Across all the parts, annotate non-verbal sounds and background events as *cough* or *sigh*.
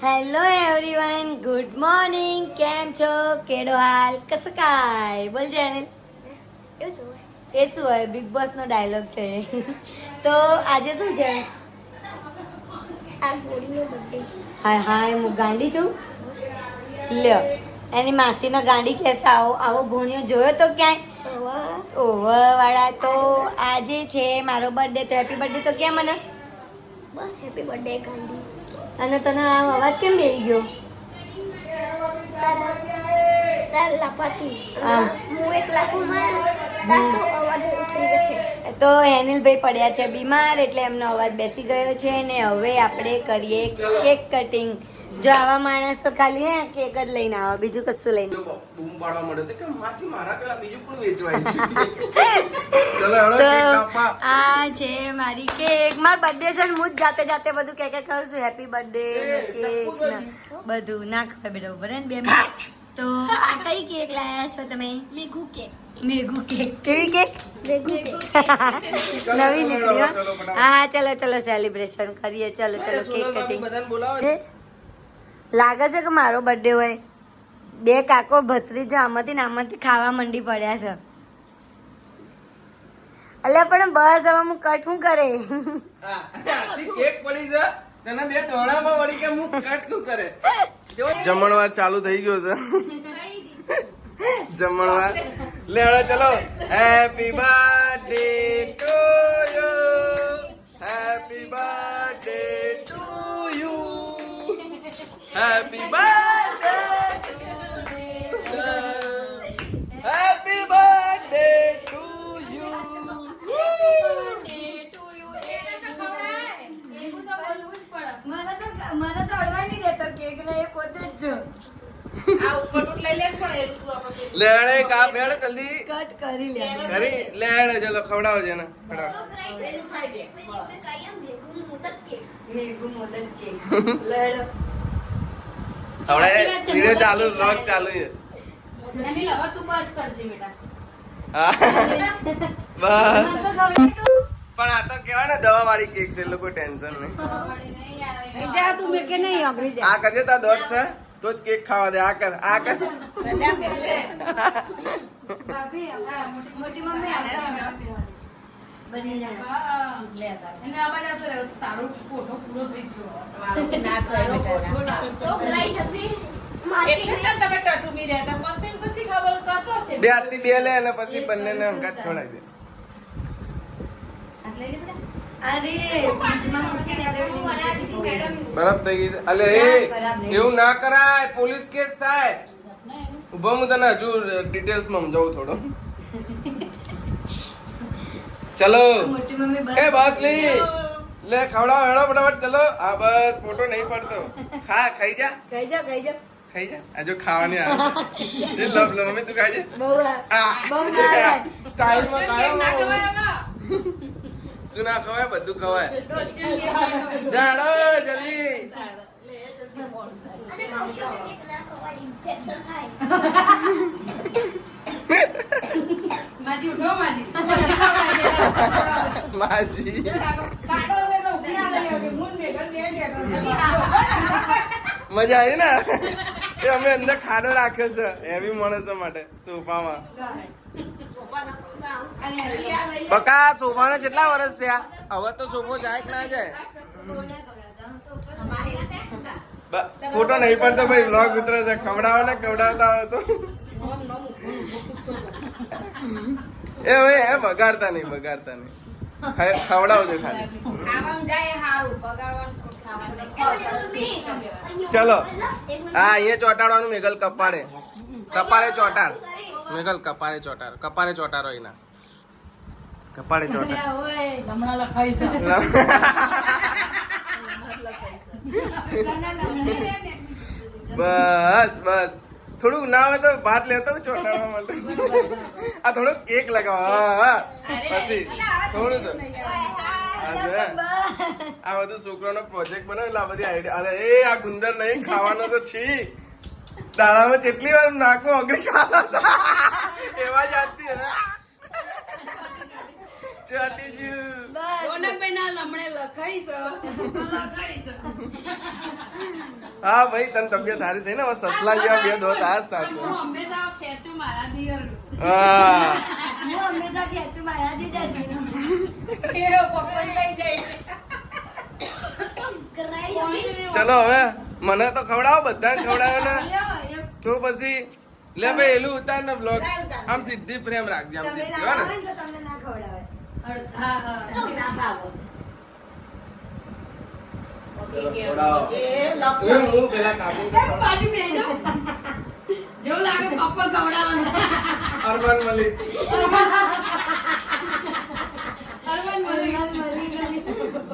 Hello everyone good morning કેમ છો? કેડો હાલ? કસ કાય? બોલજે એને એ શું હોય બિગ બોસનો ડાયલોગ છે. તો આજે શું છે? હાય હાય, હું ગાંડી છું. લ્યો. એની માસીનો ગાંડી કહેશે, આવો આવો ભૂણ્યો જોયો તો ક્યાંય? ઓવ વાળા તો આજે છે મારો બર્થડે તો હેપી બર્થડે તો કેમ મને? બસ હેપી બર્થડે ગાંડી. અને તને આ અવાજ કેમ બેહી ગયો? તો હેનિલભાઈ પડ્યા છે બીમાર એટલે એમનો અવાજ બેસી ગયો છે ને હવે આપણે કરીએ કેક કટિંગ જો આવા માણસો ખાલી હે કેક જ લઈને આવો બીજું કશું લઈને. બૂમ પાડવા મળ્યો તો કે માછી મારા પેલા બીજું પણ વેચવાય? છે *laughs* ચલો હેડો કેક કાપવા આ છે મારી કેક. માર બર્થડે છે હું જ જાતે જાતે બધું કે કે કરું છું. હેપી બર્થડે કેક બધું. ના ખબર બેટા ઉભર ને બે મિનિટ. તો આ કઈ કેક લાયા છો તમે? મેઘુ કેક. મેઘુ કેક. કેવી કેક? *laughs* નવી નીકળી હો. હા હા ચલો ચલો સેલિબ્રેશન કરીએ. ચલો ચલો કેક કટિંગ બધાને બોલાવો લાગે છે કે મારો બર્થડે હોય? બે કાકો ભત્રીજો આમાંથી ને આમાંથી ખાવા મંડી પડ્યા છે. એટલે પણ બસ હવે હું કટ શું કરે? કેક પડી છે. તને બે ધોળામાં વળી કે હું કટ કું કરે? જમણવાર ચાલુ થઈ ગયો છે. જમણવાર. લે હવે ચલો. Happy birthday to you happy happy birthday to you. Happy birthday to તો મને તો અડવા નહીં દેતો કેક ને એ પોતે જ જો લે હેડે કાપ હેડે જલ્દી કટ કરી લે કરી લે હેડે ચલો ખવડાવો છે ને ખવડાવો મેઘુ મોદક કેક લડો ખવડાય વિડિયો ચાલુ વ્લોગ ચાલુ છે. અનિલ બસ તું બસ કરજે બેટા. બસ. પણ આ તો કહેવાય ને દવા વાળી કેક છે એટલે કોઈ ટેન્શન નહીં. આ કરજે તા દોટ છે? તો જ કેક ખાવા દે આ કર આ કર. ભાભી આ બની બે હાથથી બે લે અને પછી બંનેને હંગાત ખવડાવી દે. બરફ થઈ ગઈ છે. અલે એવું ના કરાય. પોલીસ કેસ થાય. ઊભો હું તને હજુ ડિટેલ્સમાં સમજાવું થોડો. ચલો. એ બસ લી લે ખવડાવ હેડો ફટાફટ ચલો. આ બસ મોટો નહીં પડતો. ખા ખાઈ જા. ખાઈ જા કહી જા. ખાઈ જા. આજો ખાવાની આવે. એ *laughs* લવ લવ મમ્મી તું ખાઈ જા. બહુ આ- આ. બહુ ના આવે. સ્ટાઇલમાં ખાયો. શું ના ખવાય? બધું ખવાય. જાડો જલ્દી. અને *laughs* નવસો એક *laughs* ના મે ઘર થાય માજી મજા આવી ને? એ અમે અંદર ખાડો રાખ્યો છે. એવી માણસો માટે સોફામાં. બકા સોફાને કેટલા વર્ષ થયા? હવે તો સોફો જાય કે ના જાય? ફોટો નહીં પડતો ભાઈ બ્લોગ ઉતરે છે. ખવડાવો ને ખવડાવતા હોય તો. એ હવે એ બગાડતા નહીં બગાડતા નહીં. ખવડાવજો ખાલી. ચલો હા અહીંયા ચોટાડવાનું મેઘલ કપાળે. કપાળે ચોટાડ. મેઘલ કપાળે ચોટાડ. કપાળે ચોટાડો એના કપાળે ચોટાડ. બસ બસ. થોડુંક ના હોય તો ભાત લેતો ચોટાડવા માટે. આ થોડો કેક લગાવો. હા પછી થોડું તો. આ બધું છોકરાનો પ્રોજેક્ટ બનાવ્યો એટલે આ બધી આઈડિયા અરે એ આ ગુંદર નહીં ખાવાનો તો છી. દાડામાં કેટલી વાર નાકમાં અગડી ખાવા એવા જ આજથી હે. રોનકભાઈ ના લમણે ભાઈ તને તબિયત સારી થઈ ને? હવે સસલા જેવા બે દોત આ સ્ટાર્ટ હું હંમેશા ખેંચું મારા દિયરનું. હા. હું હંમેશા ખેંચું મારા. ચલો હવે મને તો ખવડાવો બધાને ખવડાવો ને. તો પછી લે ભાઈ એલું ઉતાર ને બ્લોગ આમ સીધી ફ્રેમ રાખજે આમ સીધી હો ને. જેવું લાગે પપ્પા ખવડાવવાના. અરમાન મલિક અરમાન મલિક.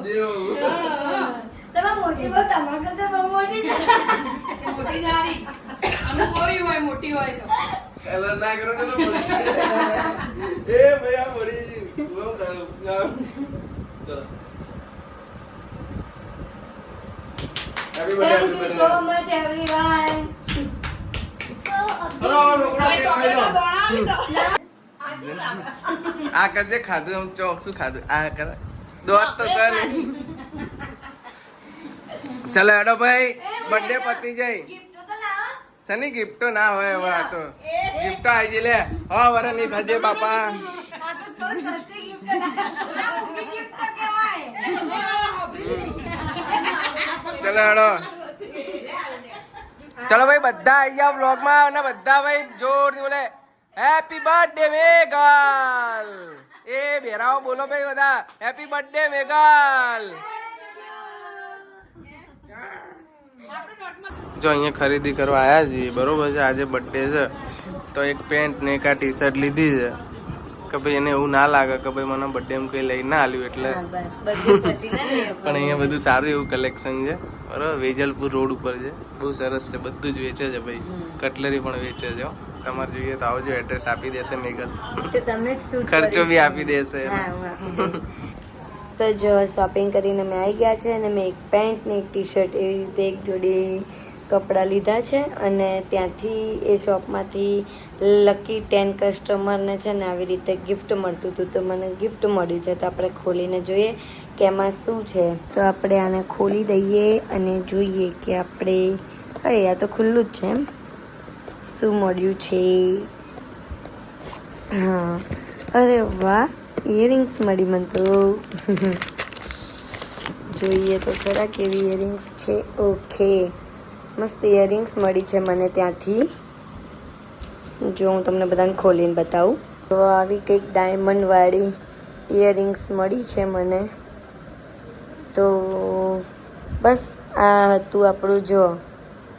જેવું. હા, હા. મોટી બહુ તમારા કરતા બહુ મોટી છે. મોટી જારી. હોય મોટી હોય તો કલર ના કરો ને તો. *laughs* એ આ મળી ગયું. કરું. Thank you so much everyone. આ કરજે ખાધું આમ ચોક શું ખાધું? આ કર. દોત તો છે ચાલો હેડો ભાઈ. બર્થડે પતી જાય. સની ગિફ્ટો ના હોય હવે આ તો ગિફ્ટો આવી જઈ લે હો વરે નહીં થજે બાપા. ચલો હડો ચલો ભાઈ બધા આવી ગયા vlog માં અને બધા ભાઈ જોરથી બોલે હેપી બર્થડે મેઘલ એ બેરાઓ બોલો ભાઈ બધા હેપી બર્થડે મેઘલ જો અહીંયા ખરીદી કરવા આવ્યા છીએ બરોબર છે? આજે બર્થડે છે. તો એક પેન્ટ ને એક આ ટી શર્ટ લીધી છે. કે ભાઈ એને એવું ના લાગે કે ભાઈ મને બર્થડે એમ કઈ લઈ ના આલ્યું એટલે. પણ અહીંયા બધું સારું એવું કલેક્શન છે. બરાબર? વેજલપુર રોડ ઉપર છે. બહુ સરસ છે. બધું જ વેચે છે ભાઈ. કટલરી પણ વેચે છે તમારે જોઈએ તો આવજો એડ્રેસ આપી દેશે મેગલ તમને ખર્ચો બી આપી દેશે. તો જો શોપિંગ કરીને મેં આવી ગયા છે અને મેં એક પેન્ટ ને એક ટી શર્ટ એવી રીતે એક જોડી કપડાં લીધા છે અને ત્યાંથી એ શોપમાંથી લકી ટેન કસ્ટમરને છે ને આવી રીતે ગિફ્ટ મળતું હતું. તો મને ગિફ્ટ મળ્યું છે. તો આપણે ખોલીને જોઈએ કે એમાં શું છે. તો આપણે આને ખોલી દઈએ અને જોઈએ કે આપણે, અરે, આ તો ખુલ્લું જ છે એમ. શું મળ્યું છે? હા. અરે વાહ ઇયરિંગ્સ મળી મને તો. *laughs* જોઈએ તો ખરા કેવી ઇયરિંગ્સ છે. ઓકે મસ્ત ઇયરિંગ્સ મળી છે મને ત્યાંથી. જો હું તમને બધાને ખોલીને બતાવું. તો આવી કંઈક ડાયમંડવાળી ઇયરિંગ્સ મળી છે મને. તો બસ આ હતું આપણું જો.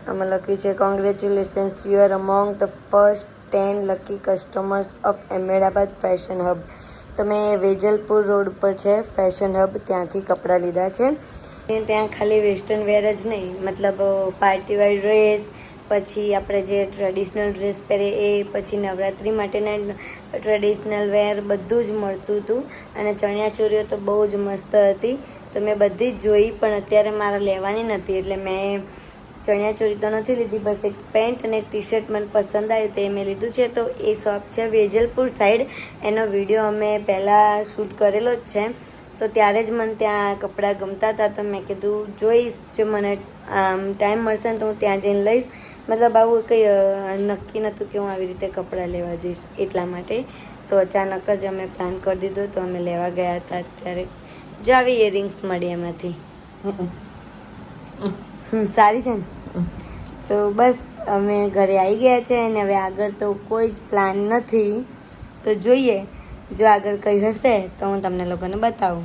આમાં લખ્યું છે congratulations you are among the first ten lucky customers of Ahmedabad fashion hub તો મેં વેજલપુર રોડ પર છે ફેશન હબ ત્યાંથી કપડાં લીધા છે. ત્યાં ખાલી વેસ્ટર્ન વેર જ નહીં. મતલબ પાર્ટી વેર ડ્રેસ, પછી આપણે જે ટ્રેડિશનલ ડ્રેસ પહેરે એ, પછી નવરાત્રિ માટેના ટ્રેડિશનલ વેર બધું જ મળતું હતું. અને ચણિયાચોળીઓ તો બહુ જ મસ્ત હતી. તો મેં બધી જ જોઈ, પણ અત્યારે મારે લેવાની નથી. એટલે મેં ચણિયાચોળી તો નથી લીધી, બસ એક પેન્ટ અને એક ટી શર્ટ મને પસંદ આવ્યું તે મેં લીધું છે. તો એ શોપ છે વેજલપુર સાઈડ. એનો વીડિયો અમે પહેલાં શૂટ કરેલો જ છે. તો ત્યારે જ મને ત્યાં કપડાં ગમતા હતા તો મેં કીધું, જોઈશ, જો મને ટાઈમ મળશે ને તો હું ત્યાં જઈને લઈશ. મતલબ આવું કંઈ નક્કી નહોતું કે હું આવી રીતે કપડાં લેવા જઈશ એટલા માટે. તો અચાનક જ અમે પ્લાન કરી દીધો તો અમે લેવા ગયા હતા અત્યારે જ આવી ઇયરિંગ્સ મળી એમાંથી. સારી છે ને? તો બસ, અમે ઘરે આવી ગયા છે અને હવે આગળ તો કોઈ જ પ્લાન નથી. તો જોઈએ, જો આગળ કંઈ હશે તો હું તમને લોકોને બતાવું.